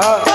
아.